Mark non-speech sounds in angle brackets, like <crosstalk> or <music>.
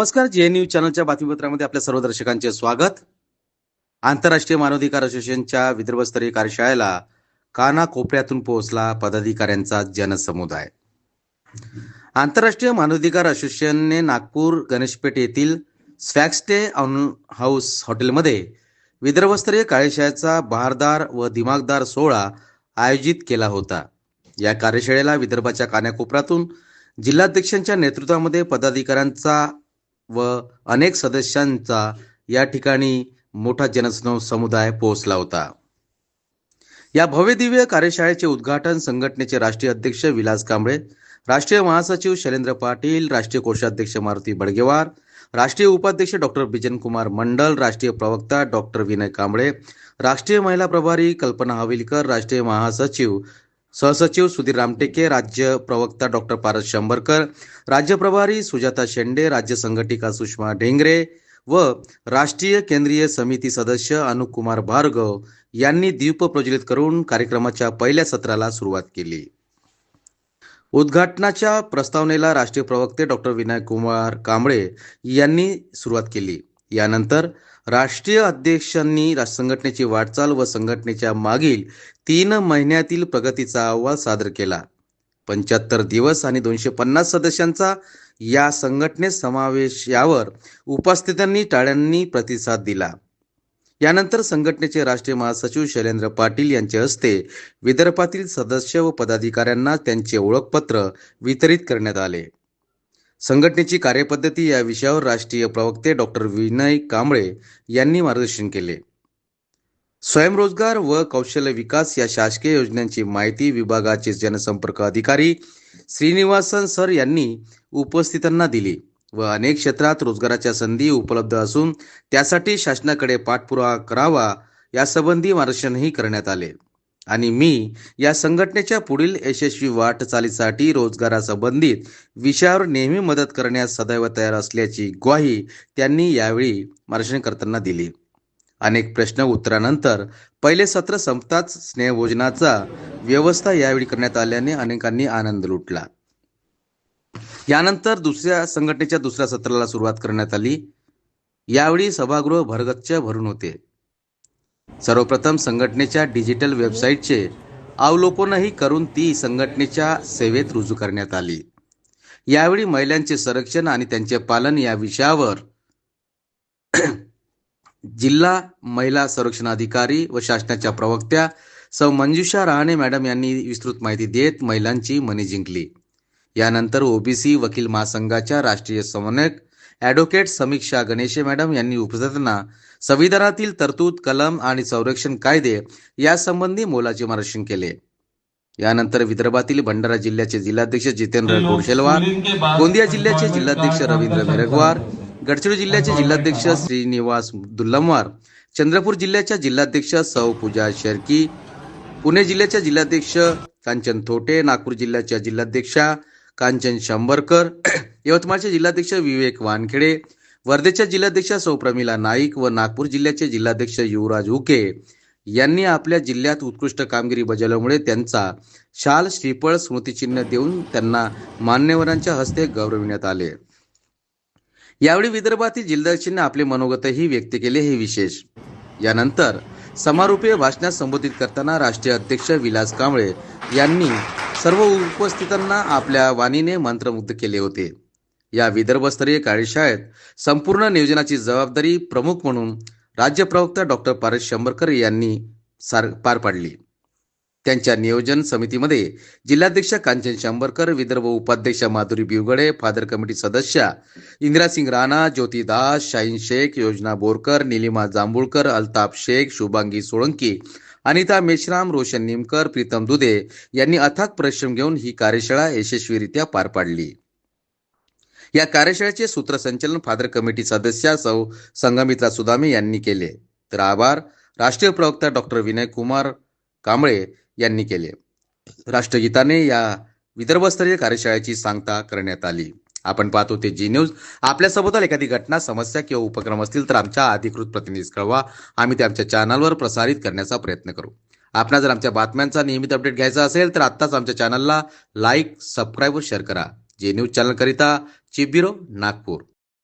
नमस्कार जे न्यूज चॅनलच्या बातमीपत्रामध्ये आपल्या सर्व दर्शकांचे स्वागत. आंतरराष्ट्रीय मानवाधिकार असोसिएशनच्या विदर्भस्तरीय कार्यशाळेला कानाकोपऱ्यातून पोहोचला पदाधिकाऱ्यांचा जनसमुदाय. आंतरराष्ट्रीय मानवाधिकार असोसिएशनने नागपूर गणेशपेठ येथील स्वॅगस्टे हाऊस हॉटेलमध्ये विदर्भस्तरीय कार्यशाळेचा बहारदार व दिमागदार सोहळा आयोजित केला होता. या कार्यशाळेला विदर्भाच्या कानाकोपऱ्यातून जिल्हाध्यक्षांच्या नेतृत्वामध्ये पदाधिकाऱ्यांचा व अनेक सदस्यांचा या ठिकाणी मोठा जनसमुदाय पोहोचला होता. या भव्यदिव्य कार्यशाळेचे उद्घाटन संघटनेचे राष्ट्रीय अध्यक्ष विलास कांबळे राष्ट्रीय महासचिव शैलेंद्र पाटील राष्ट्रीय कोषाध्यक्ष मारुती बडगेवार राष्ट्रीय उपाध्यक्ष डॉक्टर बिजन कुमार मंडल राष्ट्रीय प्रवक्ता डॉक्टर विनय कांबळे राष्ट्रीय महिला प्रभारी कल्पना हविलकर राष्ट्रीय महासचिव सहसचिव सुधीर रामटेके राज्य प्रवक्ता डॉक्टर पारस शंभरकर राज्य प्रभारी सुजाता शेंडे राज्य संघटिका सुषमा ढेंगरे व राष्ट्रीय केंद्रीय समिती सदस्य अनुप कुमार भार्गव यांनी दीप प्रज्वलित करून कार्यक्रमाच्या पहिल्या सत्राला सुरुवात केली. उद्घाटनाच्या प्रस्तावनेला राष्ट्रीय प्रवक्ते डॉक्टर विनायक कुमार कांबळे यांनी सुरुवात केली. यानंतर राष्ट्रीय अध्यक्षांनी संघटनेची वाटचाल व संघटनेच्या मागील तीन महिन्यातील प्रगतीचा अहवाल सादर केला. पंच्याहत्तर दिवस आणि दोनशे पन्नास सदस्यांचा या संघटनेत समावेश यावर उपस्थितांनी टाळ्यांनी प्रतिसाद दिला. यानंतर संघटनेचे राष्ट्रीय महासचिव शैलेंद्र पाटील यांच्या हस्ते विदर्भातील सदस्य व पदाधिकाऱ्यांना त्यांचे ओळखपत्र वितरित करण्यात आले. संघटनेची कार्यपद्धती या विषयावर राष्ट्रीय प्रवक्ते डॉक्टर विनय कांबळे यांनी मार्गदर्शन केले. स्वयंरोजगार व कौशल्य विकास या शासकीय योजनांची माहिती विभागाचे जनसंपर्क अधिकारी श्रीनिवासन सर यांनी उपस्थितांना दिली व अनेक क्षेत्रात रोजगाराच्या संधी उपलब्ध असून त्यासाठी शासनाकडे पाठपुरावा करावा यासंबंधी मार्गदर्शनही करण्यात आले. आणि मी या संघटनेच्या पुढील यशस्वी वाटचालीसाठी रोजगारासंबंधित विषयावर नेहमी मदत करण्यास सदैव तयार असल्याची ग्वाही त्यांनी यावेळी मार्गदर्शन करताना दिली. अनेक प्रश्न उत्तरानंतर पहिले सत्र संपताच स्नेहभोजनाचा व्यवस्था यावेळी करण्यात आल्याने अनेकांनी आनंद लुटला. यानंतर दुसऱ्या संघटनेच्या दुसऱ्या सत्राला सुरुवात करण्यात आली. यावेळी सभागृह भरगच्च भरून होते. सर्वप्रथम संघटनेच्या डिजिटल वेबसाईटचे अवलोकनही करून ती संघटनेच्या सेवेत रुजू करण्यात आली. यावेळी महिलांचे संरक्षण आणि त्यांचे पालन या विषयावर <clears throat> जिल्हा महिला संरक्षण अधिकारी व शासनाच्या प्रवक्त्या सौ मंजुषा रहाणे मॅडम यांनी विस्तृत माहिती देत महिलांची मने जिंकली. यानंतर ओबीसी वकील महासंघाच्या राष्ट्रीय समन्वयक ॲडव्होकेट समीक्षा गणेशे मॅडम यांनी उपस्थितांना संविधानातील तरतूद कलम आणि संरक्षण कायदे यासंबंधी मोलाचे मार्गदर्शन केले. यानंतर विदर्भातील भंडारा जिल्ह्याचे जिल्हाध्यक्ष जितेंद्र गोडशेलवार गोंदिया जिल्ह्याचे जिल्हाध्यक्ष रवींद्र मेरगवार गडचिरोली जिल्ह्याचे जिल्हाध्यक्ष श्रीनिवास दुल्लमवार चंद्रपूर जिल्ह्याच्या जिल्हाध्यक्ष सौ पूजा शेरकी पुणे जिल्ह्याच्या जिल्हाध्यक्ष कांचन थोटे नागपूर जिल्ह्याच्या जिल्हाध्यक्षा कांचन शंभरकर यवतमाळचे जिल्हाध्यक्ष विवेक वानखेडे वर्धेच्या जिल्हाध्यक्ष सौ प्रमिला नाईक व नागपूर जिल्ह्याचे जिल्हाध्यक्ष युवराज हुके यांनी आपल्या जिल्ह्यात उत्कृष्ट कामगिरी बजावल्यामुळे त्यांचा शाल श्रीफळ स्मृतिचिन्ह देऊन त्यांना मान्यवरांच्या हस्ते गौरविण्यात आले. यावेळी विदर्भातील जिल्हाध्यक्षांनी आपले मनोगतही व्यक्त केले हे विशेष. यानंतर समारोपीय भाषणात संबोधित करताना राष्ट्रीय अध्यक्ष विलास कांबळे यांनी सर्व उपस्थितांना आपल्या वाणीने मंत्रमुग्ध केले होते. या विदर्भस्तरीय कार्यशाळेत संपूर्ण नियोजनाची जबाबदारी प्रमुख म्हणून राज्य प्रवक्ता डॉक्टर पारस शंभरकर यांनी सार पार पाडली. त्यांच्या नियोजन समितीमध्ये जिल्हाध्यक्ष कांचन शंभरकर विदर्भ उपाध्यक्ष माधुरी बिवगडे फादर कमिटी सदस्या इंदिरासिंग राणा ज्योती दास शाहीन शेख योजना बोरकर निलिमा जांभुळकर अल्ताफ शेख शुभांगी सोळंकी अनिता मेश्राम रोशन निमकर प्रीतम दुधे यांनी अथक परिश्रम घेऊन ही कार्यशाळा यशस्वीरित्या पार पाडली. या कार्यशाळेचे सूत्रसंचलन फादर कमिटी सदस्या सौ संगमित्रा सुदामे यांनी केले. तर आभार. राष्ट्रीय प्रवक्ता डॉक्टर विनय कुमार कांबळे यांनी केले. राष्ट्रगीताने या विदर्भस्तरीय कार्यशाळेची सांगता करण्यात आली. आपण पाहतो ते जी न्यूज. आपल्यासोबत एखादी घटना समस्या किंवा उपक्रम असतील तर आमच्या अधिकृत प्रतिनिधीस कळवा. आम्ही ते आमच्या चॅनलवर प्रसारित करण्याचा प्रयत्न करू. आपणा जर आमच्या बातम्यांचा नियमित अपडेट घ्यायचा असेल तर आत्ताच आमच्या चॅनलला लाईक सबस्क्राईब व शेअर करा. जे न्यूज चॅनलकरिता चिबिरो नागपूर.